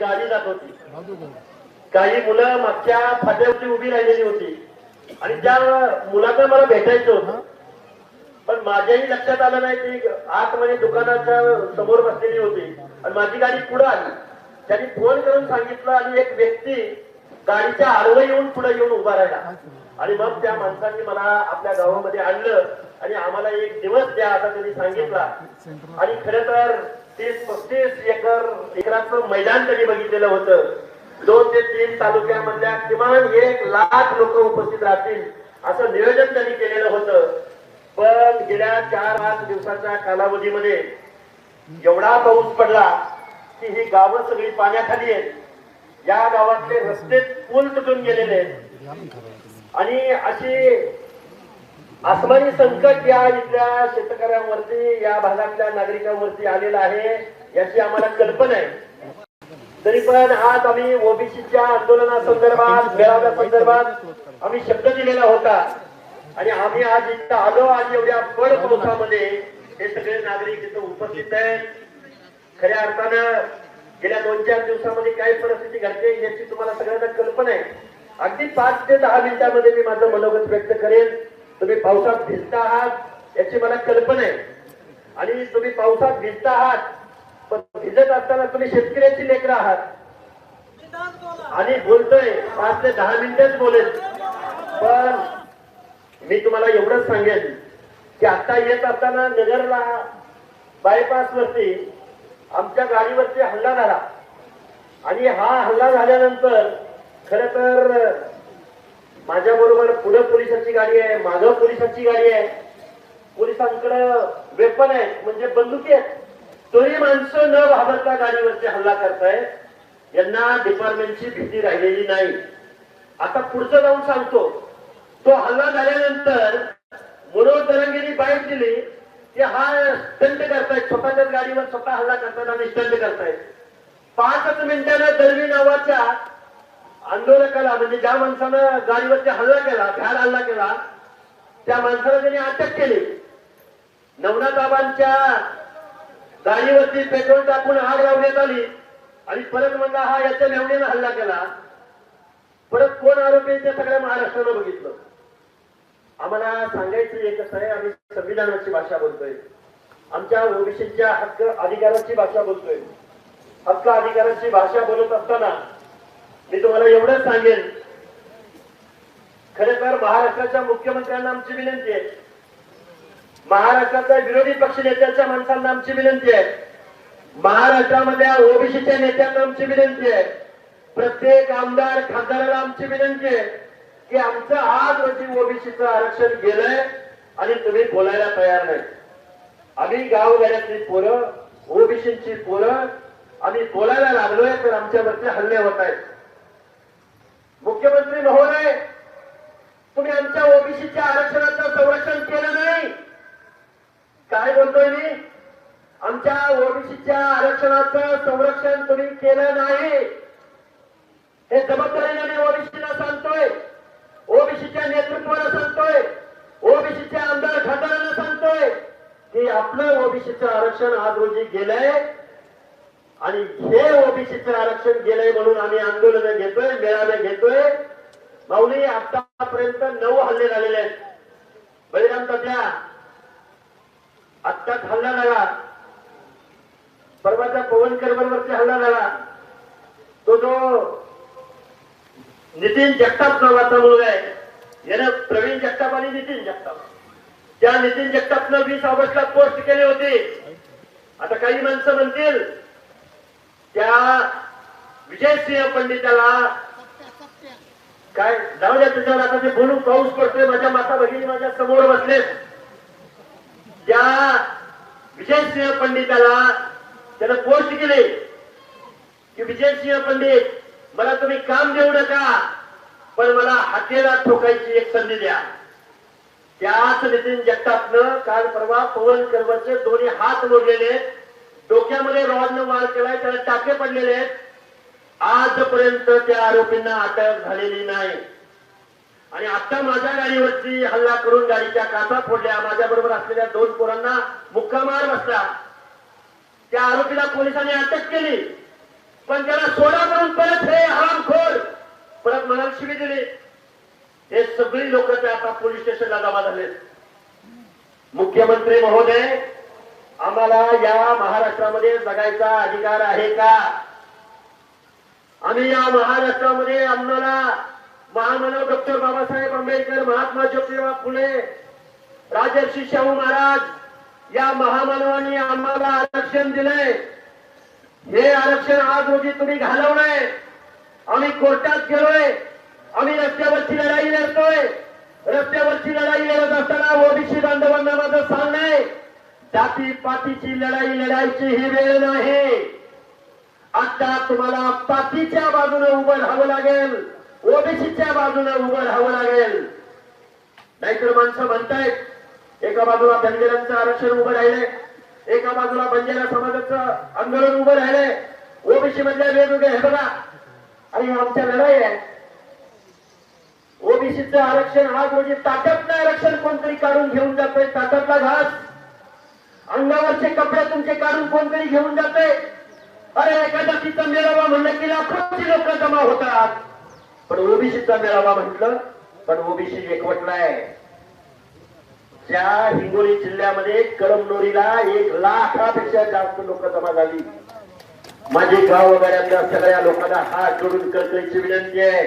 गाडी जात होती. काही मुलं मागच्या फाट्यावरती उभी राहिलेली होती. आणि त्या मुलाचं मला भेटायचं होतं. पण माझ्याही लक्षात आलं नाही ती आतमध्ये दुकानाच्या समोर बसलेली होती. आणि माझी गाडी पुढे आली. त्यांनी फोन करून सांगितलं आणि एक व्यक्ती गाडीच्या आडवं येऊन पुढे येऊन उभा राहिला. आणि मग त्या माणसांनी मला आपल्या गावामध्ये आणलं. आणि आम्हाला एक दिवस द्या असा त्यांनी सांगितला. आणि खरं तर तीस पस्तीस एकर एकराचं मैदान त्यांनी बघितलेलं होतं? दोन ते तीन तालुक्यामधल्या किमान एक लाख लोक उपस्थित राहतील असं नियोजन त्यांनी केलेलं होतं. पण गेल्या चार पाच दिवसाच्या कालावधीमध्ये एवढा पाऊस पडला की ही गावं सगळी पाण्याखाली आहेत. या गावातले रस्ते पूल तुटून गेलेले आहेत. आणि अशी आसमानी संकट या इथल्या शेतकऱ्यांवरती या भागातल्या नागरिकांवरती आलेला आहे याची आम्हाला कल्पना आहे. तरी पण आज आम्ही ओबीसीच्या आंदोलनासंदर्भात मेळाव्या संदर्भात आम्ही शब्द दिलेला होता. आणि आम्ही आज इथं आलो आणि एवढ्या पड पावसामध्ये हे सगळे नागरिक इथं उपस्थित आहेत. खऱ्या अर्थानं गेल्या दोन चार दिवसामध्ये काय परिस्थिती घडते याची तुम्हाला सगळ्यांना कल्पना आहे. अगदी पाच ते दहा मिनिटांमध्ये मी माझं मनोगत व्यक्त करेन. तुम्ही पावसात भिजता आहात याची मला कल्पना आहे. आणि तुम्ही पावसात भिजता आहात पण भिजत असताना तुम्ही शेतकऱ्याची लेकरं आहात. आणि बोलतोय पाच ते दहा मिनिटेच बोलेल. पण मी तुम्हाला एवढंच सांगेन की आता येत असताना नगरला बायपास वरती आमच्या गाडीवरती हल्ला झाला. आणि हा हल्ला झाल्यानंतर खर तर माझ्या बरोबर पुढे पोलिसांची गाडी आहे मागं पोलिसांची गाडी आहे. पोलिसांकडे वेपन आहे म्हणजे बंदुकी आहेत. तरी माणसं न घाबरता गाडीवरती हल्ला करतायत. यांना डिपार्टमेंटची भीती राहिलेली नाही. आता पुढचं जाऊन सांगतो. तो हल्ला झाल्यानंतर मनोज तरंगेनी बाईक दिली की हा स्टंट करतायत. स्वतःच्याच गाडीवर स्वतः हल्ला करताना आणि स्टंट करतायत. पाचच मिनिटानं दळवी नावाच्या आंदोलकाला म्हणजे ज्या माणसानं गाडीवरती हल्ला केला भ्याड हल्ला केला त्या माणसाला त्यांनी अटक केली. नवनाथबाबांच्या गाडीवरती पेट्रोल टाकून आग लावण्यात आली. आणि परत म्हणला हा याच्या नेवणीनं हल्ला केला. परत कोण आरोपी ते सगळ्या महाराष्ट्रानं बघितलं. आम्हाला सांगायचं एकच आहे आम्ही संविधानाची भाषा बोलतोय. आमच्या ओबीसीच्या हक्क अधिकाराची भाषा बोलतोय. हक्क अधिकाराची भाषा बोलत असताना मी तुम्हाला एवढंच सांगेन. खरे तर महाराष्ट्राच्या मुख्यमंत्र्यांना आमची विनंती आहे. महाराष्ट्राच्या विरोधी पक्ष नेत्यांच्या माणसांना आमची विनंती आहे. महाराष्ट्रामधल्या ओबीसीच्या नेत्यांना आमची विनंती आहे. प्रत्येक आमदार खासदाराला आमची विनंती आहे की आमचं आज रोजी ओबीसीचं आरक्षण गेलंय आणि तुम्ही बोलायला तयार नाही. आम्ही गावगाड्यातली पोरं ओबीसीची पोरं आम्ही बोलायला लागलोय तर आमच्यावरती हल्ले होत आहेत. मुख्यमंत्री महोदय तुम्ही आमच्या ओबीसीच्या आरक्षणाचं संरक्षण केलं नाही. काय बोलतोय मी? आमच्या ओबीसीच्या आरक्षणाचं संरक्षण तुम्ही केलं नाही. हे जबाबदारीने मी ओबीसीला सांगतोय. ओबीसीच्या नेतृत्वाला सांगतोय. ओबीसीच्या आमदार खासदारांना सांगतोय की आपलं ओबीसीचं आरक्षण आज रोजी गेलंय. आणि हे ओबीसीचं आरक्षण गेलंय म्हणून आम्ही आंदोलन घेतोय मेळावे घेतोय. माऊली आतापर्यंत नऊ हल्ले झालेले आहेत. बळीराम तात्या आत्ताच हल्ला झाला. परवाचा पवनकर बरोबरती हल्ला झाला. तो जो नितीन जगताप नावाचा मुलगा आहे यानं प्रवीण जगताप आणि नितीन जगताप. त्या नितीन जगतापनं वीस ऑगस्टला पोस्ट केले होते. आता काही माणसं म्हणतील त्या विजयसिंह पंडिताला काय जाऊ द्या त्याच्यावर आता ते बोलून पाऊस पडतोय माझ्या माता भगिनी माझ्यासमोर बसले त्या विजयसिंह पंडिताला त्यानं पोस्ट केले की विजयसिंह पंडित मला तुम्ही काम देऊ नका पण मला हातेला ठोकायची एक संधी द्या. त्याच नितीन जगतापनं काल परवा पवन करवरचे दोन्ही हात मोडलेले आहेत डोक्यामध्ये रॉडनं वार केलाय त्याला टाके पडलेले आहेत. आजपर्यंत त्या आरोपींना अटक झालेली नाही. आणि आता माझ्या गाडीवरती हल्ला करून गाडीच्या काचा फोडल्या. माझ्या बरोबर असलेल्या दोन पोरांना मुक्कामार बसला. त्या आरोपीला पोलिसांनी अटक केली. पण त्याला सोडा करून परत हे हरामखोर परत मला शिवी दिली. हे सगळी लोक ते आता पोलीस स्टेशनला जमा झाले मुख्यमंत्री महोदय आम्हाला या महाराष्ट्रामध्ये जगायचा अधिकार आहे का? आम्ही या महाराष्ट्रामध्ये आम्हाला महामानव डॉक्टर बाबासाहेब आंबेडकर महात्मा ज्योतिबा फुले राजर्षी शाहू महाराज या महामानवांनी आम्हाला आरक्षण दिलंय. हे आरक्षण आज रोजी तुम्ही घालवलंय. आम्ही कोर्टात गेलोय. आम्ही रस्त्यावरची लढाई लढतोय. रस्त्यावरची लढाई लढत असताना ओबीसी बांधवांना माझं सांगणंय जाती पातीची लढाई लढायची ही वेळ नाही. आता तुम्हाला पातीच्या बाजूने उभं राहावं लागेल. ओबीसीच्या बाजूने उभं राहावं लागेल. नाहीतर माणसं म्हणतायत एका बाजूला धनगरांचं आरक्षण उभं राहिले एका बाजूला बंजारा समाजाचं आंदोलन उभं राहिले ओबीसी मधल्या वेगवेगळे हे बघा. आणि आमच्या लढाई आहे. ओबीसीचं आरक्षण हा म्हणजे ताटातलं आरक्षण कोणतरी काढून घेऊन जातोय ताटातला घास. अंगावरचे कपडे तुमचे काढून कोणतरी घेऊन जाते. अरे एखादा तिचा मेळावा म्हणलं की लाखोची लोक जमा होतात. पण ओबीसीचा मेळावा म्हटलं पण ओबीसी एकवटलाय त्या हिंगोली जिल्ह्यामध्ये कळमनोरीला एक लाखापेक्षा जास्त लोक जमा झाली. माझे गाव वगैरेतल्या सगळ्या लोकांना हात जोडून कळकळीची विनंती आहे.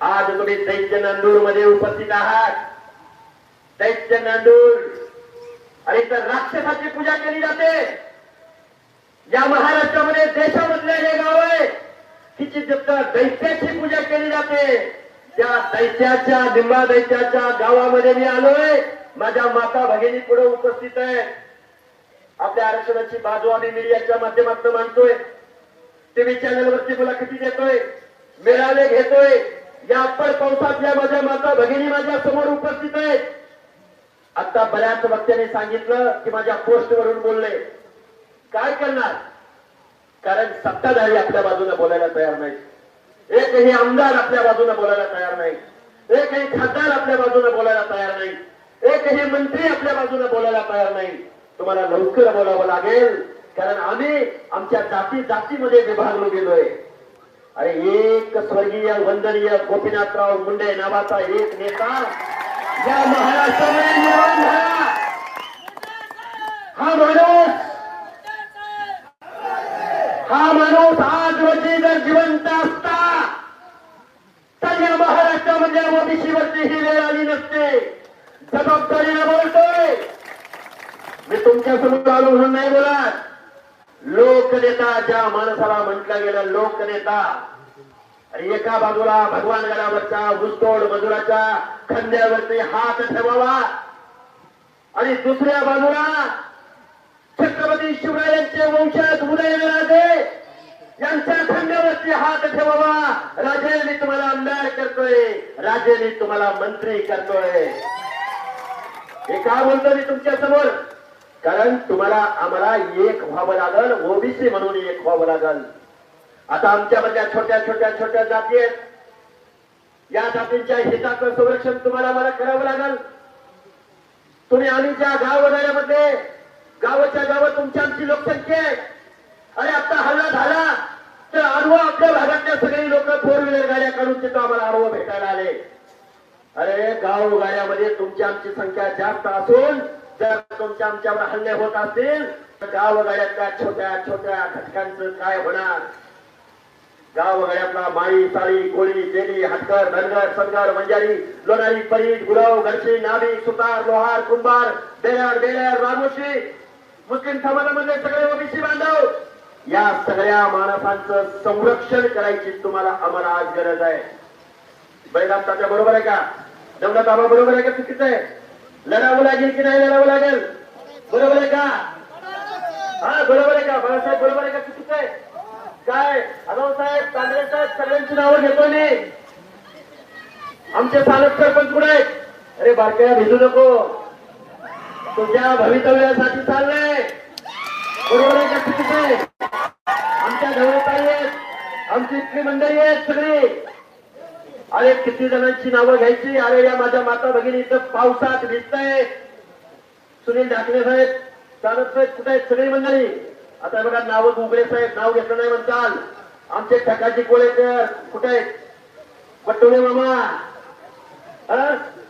आज तुम्ही दैत्य नांदूरमध्ये उपस्थित आहात. दैत्य नांदूर आणि तर राक्षसाची पूजा केली जाते. या महाराष्ट्रामध्ये देशामधले हे गाव आहे तिची जिथं दैत्याची पूजा केली जाते. त्या दैत्याच्या निंबा दैत्याच्या गावामध्ये मी आलोय. माझ्या माता भगिनी पुढे उपस्थित आहे. आपल्या आरक्षणाची बाजू आम्ही मीडियाच्या माध्यमातून मांडतोय. टीव्ही चॅनलवरती मुलाखती देतोय मेळावे घेतोय. या अप्पर पावसातल्या माझ्या माता भगिनी माझ्यासमोर उपस्थित आहेत. आता बऱ्याच वक्त्याने सांगितलं की माझ्या पोस्ट वरून बोलले. काय करणार? कारण सत्ताधारी आपल्या बाजूने बोलायला तयार नाही एकही आमदार आपल्या बाजूने बोलायला तयार नाही एकही खासदार आपल्या बाजूने बोलायला तयार नाही एकही मंत्री आपल्या बाजूने बोलायला तयार नाही तुम्हाला लवकर बोलावं लागेल कारण आम्ही आमच्या जाती जातीमध्ये विभागलो गेलोय. अरे एक स्वर्गीय वंदनीय गोपीनाथराव मुंडे नावाचा एक नेता या महाराष्ट्रामध्ये निर्माण झाला हा माणूस हा माणूस आज रोजी जर जिवंत असता तर या महाराष्ट्रामध्ये ओबीसीवरती ही वेळ आली नसते. जबाबदारीने बोलतोय. मी तुमच्यासमोर आलो म्हणून नाही बोलत. लोकनेता ज्या माणसाला म्हटलं गेलं लोकनेता. आणि एका बाजूला भगवान गडावरच्या ऊसतोड मजुराच्या खांद्यावरती हात ठेवावा. आणि दुसऱ्या बाजूला छत्रपती शिवरायांचे वंशज उदयनराजे यांच्या खांद्यावरती हात ठेवावा. राजे मी तुम्हाला आमदार करतोय. राजे मी तुम्हाला मंत्री करतोय. हे का बोलतो मी तुमच्यासमोर? कारण तुम्हाला आम्हाला एक व्हावं लागल ओबीसी म्हणून एक व्हावं लागल. आता आमच्यामधल्या छोट्या छोट्या छोट्या जाती आहेत. या जातींच्या हिताचं संरक्षण तुम्हाला मला करावं लागल. तुम्ही आम्ही ज्या गाव वगैरेमध्ये गावाच्या गावात तुमची आमची लोकसंख्या आहे. आणि आता हल्ला झाला तर आडवं आपल्या भागातल्या सगळी लोक फोर व्हीलर गाड्या काढून तिथं आम्हाला अनुभव भेटायला आले. अरे गाव गाड्यामध्ये तुमची आमची संख्या जास्त असून जर तुमच्या आमच्यावर हल्ले होत असतील तर गाव गाड्यातल्या छोट्या छोट्या घटकांचं काय होणार? गावगड्यातला माळी साळी कोळी देली हटकर धनगर सनगर मंजारी लोणारी परीट गुरव घरशी नाभिक सुतार लोहार कुंभार बेलर बेलर रामोशी. मुस्लिम समाजामध्ये सगळे ओबीसी बांधव या सगळ्या माणसांचं संरक्षण करायची तुम्हाला आम्हाला आज गरज आहे. बैदामताच्या बरोबर आहे का? दौलत आबा बरोबर आहे का चुकीचं आहे? लढावं लागेल की नाही लढावं लागेल? बरोबर आहे का? हा बरोबर आहे का? बाळासाहेब बरोबर आहे का चुकीचं आहे? काय? हॅलो साहेब कांद्रे साहेब सगळ्यांची नावं घेतो मी. आमचे स्थानक सरपंच कुठे आहेत? अरे बारक्या भिजू नको. तुझ्या भवितव्यासाठी चाललंय. बरोबर आहे का चुकीच आहे? आमच्या जवळ आहेत. आमची इथली मंडळी आहेत सगळी. अरे किती जणांची नावं घ्यायची? अरे या माझ्या माता भगिनी इथं पावसात भिजताय सुनील ढाकणे साहेब चालक साहेब कुठे आहेत सगळी मंडळी? आता बघा नाव उघडे साहेब नाव घेतलं नाही म्हणताल. आमचे ठकाजी कोळेकर कुठे आहेत? पटोले मामा.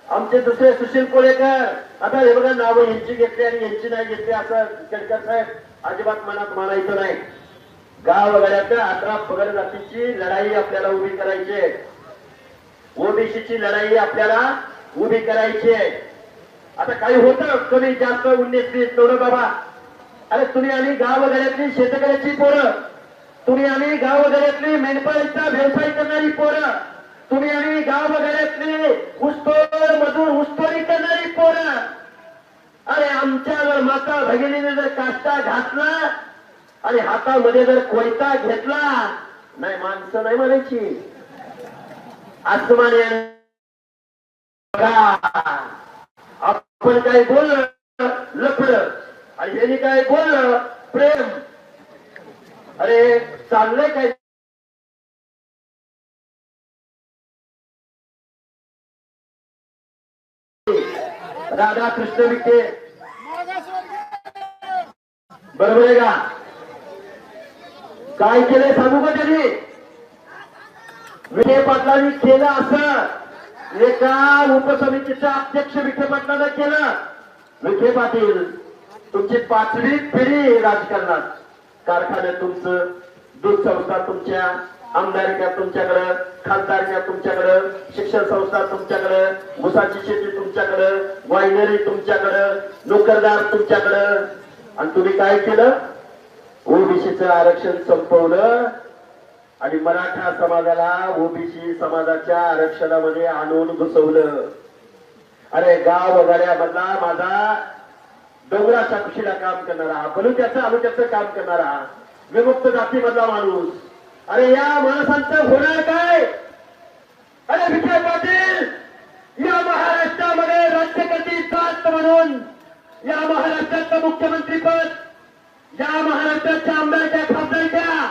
आमचे दुसरे सुशील कोळेकर. आता हे बघा नावं यांची घेतली आणि यांची नाही घेतली असं केळकर साहेब. अजिबात मनात मानायचं नाही. गाव वगैरेच्या अकरा पगड जातीची लढाई आपल्याला उभी करायची आहे. ओबीसीची लढाई आपल्याला उभी करायची आहे. आता काही होतं? कमी जास्त उन्नीस तीस तेवढं बाबा. अरे तुम्ही आणि गाव शेतकऱ्याची पोरं. तुम्ही आणि गाव मेंढपाळीचा व्यवसाय करणारी पोरं. तुम्ही आणि गाव वगैरेतली मधून मजूर करणारी पोरं. अरे आमच्यावर माता भगिनीने जर काष्टा घातला आणि हातामध्ये जर कोयता घेतला नाही माणसं नाही म्हणायची. आसमान आपण काय बोललं लपलं आणि यांनी काय बोललं? प्रेम. अरे चाललंय काय? राधा कृष्ण विखे. बरोबर आहे का? काय केलंय सांगू का त्यांनी? विखे पाटलांनी केलं असं. एका उपसमितीचं अध्यक्ष विखे पाटलानं केलं. विखे पाटील. तुमची पाचवी पिढी राजकारणात. कारखान्यात तुमचं दूध संस्था तुमच्या आमदारक्या तुमच्याकडं खासदारक्या तुमच्याकडं शिक्षण संस्था तुमच्याकडं मुसाची शेती तुमच्याकडं वायनरी तुमच्याकडं नोकरदार तुमच्याकडं. आणि तुम्ही काय केलं? ओबीसीचं आरक्षण संपवलं. आणि मराठा समाजाला ओबीसी समाजाच्या आरक्षणामध्ये आणून घुसवलं. अरे गाव वगैरे मधला माझा डोंगराच्या कुशीला काम करणारा बलुत्याचं आलुक्याचं काम करणारा विमुक्त जातीमधला माणूस. अरे या माणसांचं होणार काय? अरे विखे पाटील या महाराष्ट्रामध्ये राज्यकर्ती जात म्हणून या महाराष्ट्राचं मुख्यमंत्री पद या महाराष्ट्राच्या आमदारच्या खासदारच्या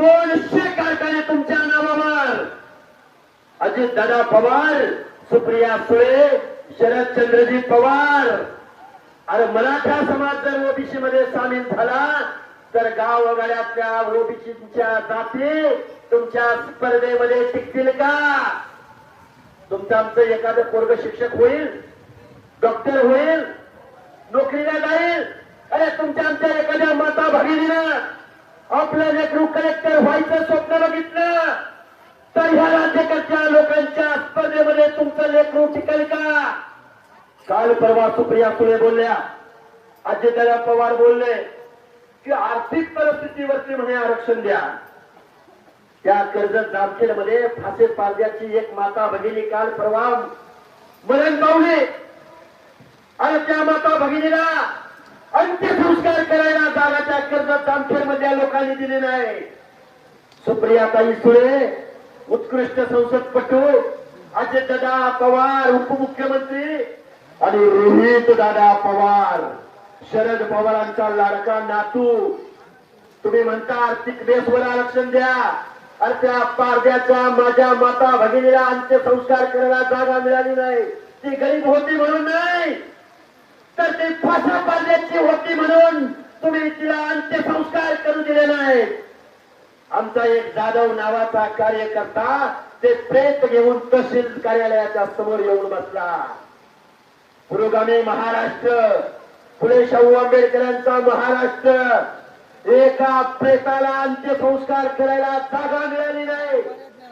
दोनशे कारखाने तुमच्या नावावर. अजित दादा पवार सुप्रिया सुळे शरदचंद्रजी पवार अरे मराठा समाज जर ओबीसी मध्ये सामील झाला तर गाव वगैरेतल्या ओबीसीच्या जाती तुमच्या स्पर्धेमध्ये टिकतील का? तुमचं आमचं एखादं पोरग शिक्षक होईल डॉक्टर होईल नोकरीला जाईल. अरे तुमच्या आमच्या एखाद्या माता भगिनीनं आपलं लेकरू कलेक्टर व्हायचं स्वप्न बघितलं तर ह्या राज्यकर्त्या लोकांच्या स्पर्धेमध्ये तुमचं लेकरू टिकेल का? काल परवा सुप्रिया सुळे बोलल्या अजितदादा पवार बोलले की आर्थिक परिस्थितीवरती म्हणे आरक्षण द्या. त्या कर्जत जामखेडमध्ये फासे पारद्याची एक माता भगिनी काल परवा मरण पावले. आणि त्या माता भगिनीला अंत्यसंस्कार करायला जागा त्या कर्जत जामखेड मधल्या लोकांनी दिले नाही. सुप्रियाताई सुळे उत्कृष्ट संसदपटू अजितदादा पवार उपमुख्यमंत्री आणि रोहित दादा पवार शरद पवारांचा लाडका नातू. तुम्ही म्हणता आर्थिक बेसवर आरक्षण द्या. अरे त्या पारद्याच्या माझ्या माता भगिनीला अंत्यसंस्कार करायला जागा मिळाली नाही. ती गरीब होती म्हणून नाही. तर ती फासा पारद्याची होती म्हणून तुम्ही तिला अंत्यसंस्कार करू दिले नाही. आमचा एक जाधव नावाचा कार्यकर्ता ते प्रेत घेऊन तहसील कार्यालयाच्या समोर येऊन बसला. पुरोगामी महाराष्ट्र पुढे शाहू आंबेडकरांचा महाराष्ट्र. एका प्रेताला अंत्यसंस्कार करायला जागा मिळाली नाही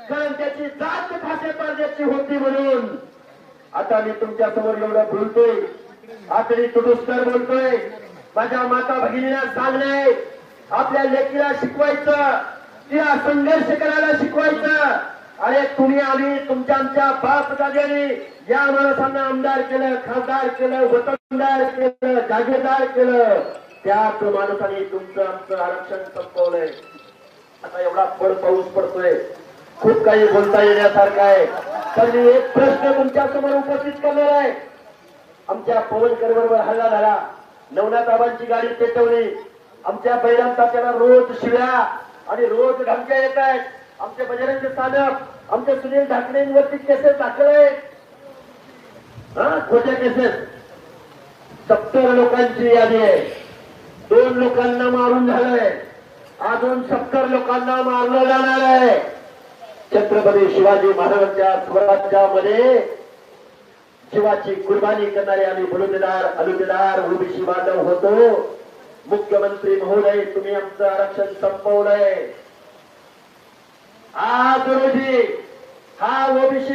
कारण त्याची जात फासे पारद्याची होती म्हणून. आता मी तुमच्यासमोर एवढं बोलतोय. आता मी तुडुस्कर बोलतोय. माझ्या माता भगिनीला सांगणे आपल्या लेकीला शिकवायचं तिला संघर्ष करायला शिकवायचं. अरे तुम्ही आम्ही तुमच्या आमच्या बाप दाद्याने या माणसांना आमदार केलं खासदार केलं वतनदार केलं जागीरदार केलं. त्याच माणसाने तुमचं आमचं आरक्षण संपवलंय. आता एवढा पड पाऊस पडतोय. खूप काही बोलता येण्यासारखं आहे. तर मी एक प्रश्न तुमच्यासमोर उपस्थित करणार आहे. आमच्या पवनकर बरोबर हल्ला झाला. नवनाथाबांची गाडी पेटवली. आमच्या बैलांचा त्याला रोज शिव्या आणि रोज धमक्या येत आहेत. आमचे बजरंग साधक आमचे सुनील ढाकणेंवरती केसेस दाखल आहेत. हा खोट्या केसेस. सत्तर लोकांची यादी आहे. दोन लोकांना मारून झालंय. अजून सत्तर लोकांना मारलं जाणार आहे. छत्रपती शिवाजी महाराजांच्या स्वराज्यामध्ये शिवाची कुर्बानी करणारे आम्ही बलुतेदार अलुतेदार ओबीसी बांधव होतो. मुख्यमंत्री महोदय तुम्ही आमचं आरक्षण संपवलंय. आज रोजी हा ओबीसी